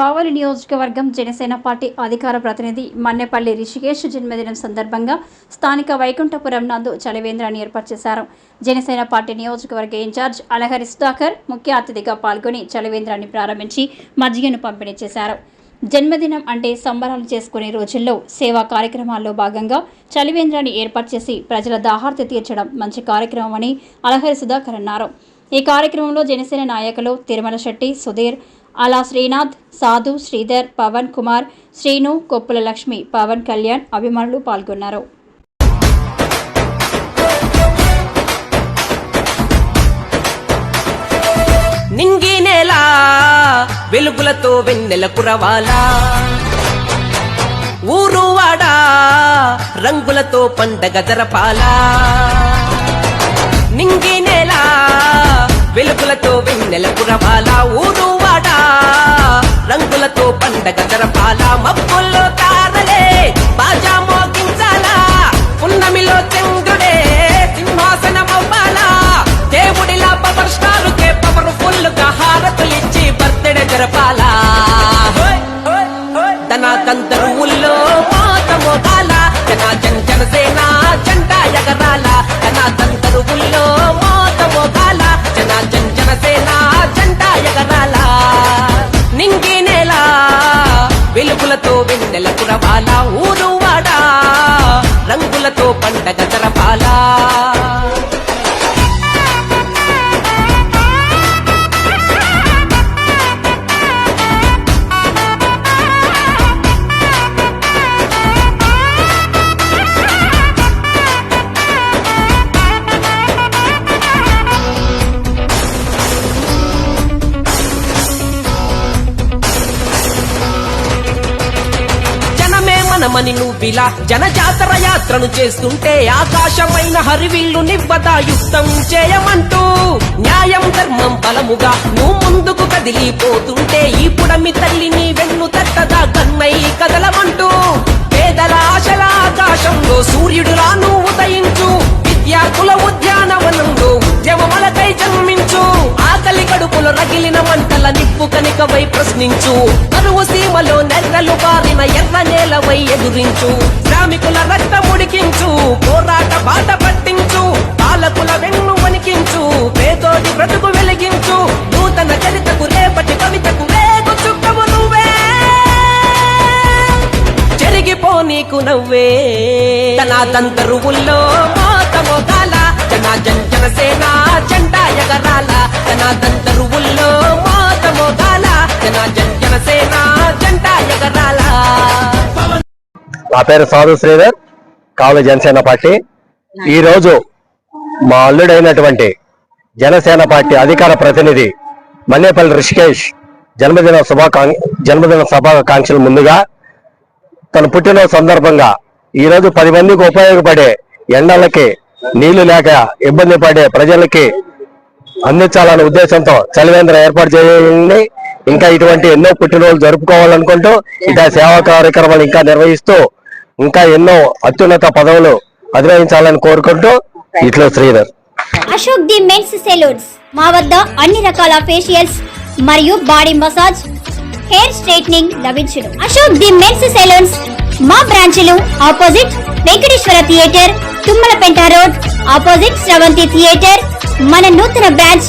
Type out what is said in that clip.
కావలి నియోజకవర్గం జనసేన పార్టీ అధికార ప్రతినిధి మన్నెపల్లి రిషికేష్ జన్మదినం సందర్భంగా స్థానిక వైకుంఠపురం నందు చలివేంద్రాన్ని ఏర్పాటు చేశారు. జనసేన పార్టీ నియోజకవర్గ ఇన్ఛార్జ్ అలహరి సుధాకర్ ముఖ్య అతిథిగా పాల్గొని చలివేంద్రాన్ని ప్రారంభించి మజ్జిగను పంపిణీ చేశారు. జన్మదినం అంటే సంబరాలు చేసుకునే రోజుల్లో సేవా కార్యక్రమాల్లో భాగంగా చలివేంద్రాన్ని ఏర్పాటు చేసి ప్రజల దాహార్తి తీర్చడం మంచి కార్యక్రమం అని అలహరి సుధాకర్ అన్నారు. ఈ కార్యక్రమంలో జనసేన నాయకులు తిరుమల శెట్టి సుధీర్ అలా శ్రీనాథ్ సాధు శ్రీధర్ పవన్ కుమార్ శ్రీను కొప్పుల లక్ష్మి పవన్ కళ్యాణ్ అభిమానులు పాల్గొన్నారు. నింగి నేల వెలుగులతో వెన్నెల కురవాలా. ఊరు వాడా రంగులతో పండగ జరపాలా. నింగి నేల వెలుగులతో వెన్నెల కురవాలా. ఊరు రంగులతో పండగ జరపాల మబ్బుల్లో వెలుగులతో వెన్నెల కురవాల ఊరువాడా రంగులతో పండగ జరపాలా జనమని నువ్విలా జనజాతర యాత్రను చేస్తుంటే ఆకాశమైన హరివిల్లు నివ్వదా యుద్ధం చేయమంటూ న్యాయం ధర్మం బలముగా నువ్వు ముందుకు కదిలిపోతుంటే ఈ పుడమి తల్లిని వెన్ను తట్టదా కన్నై కదలమంటూ పేదల ఆశల ఆకాశంలో సూర్యుడు రాను ఉదయించు. విద్యార్థుల ఉద్యానవనంలో ఉద్యమములకై జన్మించు. ఆకలి కడుపులో రగిలిన మంటల నిప్పు కనికవై ప్రశ్నించు. కరువు సీమలో నెర్రలు పారిన ఎర్ర నేలపై ఎదురించు. శ్రామికుల రక్త ఉడికించు పోరాట బాట పట్టించు పాలకుల వెన్ను వణికించు పేదోడి బ్రతుకు వెలిగించు. నూతన చరితకు రేపటి కవితకు రేగు చుక్కము నువ్వే. జరిగిపో నీకు నవ్వే. తన తంతరువుల్లో మోత మోగాల జన జన జనసేన జెండా ఎగరాల. తన తంతరువుల్లో మోత మోగాల జన జనసేన జెండా ఎగరాల. నా పేరు సాధు శ్రీధర్ కావలి జనసేన పార్టీ. ఈ రోజు మా అల్లుడైనటువంటి జనసేన పార్టీ అధికార ప్రతినిధి మల్లేపల్లి రిషికేష్ జన్మదిన శుభాకాంక్ష జన్మదిన శుభాకాంక్షలు ముందుగా తన పుట్టినరోజు సందర్భంగా ఈ రోజు పది మందికి ఉపయోగపడే ఎండలకి నీళ్ళు లేక ఇబ్బంది పడే ప్రజలకి అందించాలనే ఉద్దేశంతో చలివేంద్ర ఏర్పాటు చేయండి. ఇంకా ఇటువంటి ఎన్నో పుట్టినరోజులు జరుపుకోవాలనుకుంటూ ఇక సేవా కార్యక్రమాలు ఇంకా నిర్వహిస్తూ ఇంకా ఎన్నో అత్యున్నత పదవులు అధిరోహించాలని కోరుకుంటూ ఇట్లో Sridhar. Ashok the men's salons. మా వద్ద అన్ని రకాల ఫేషియల్స్ మరియు బాడీ మసాజ్ హెయిర్ స్ట్రైట్నింగ్ లభించును. Ashok the men's salons. మా బ్రాంచ్లు opposite Venkateswara theatre Tummalapenta road opposite Sravanthi theatre. మన నూతన బ్రాంచ్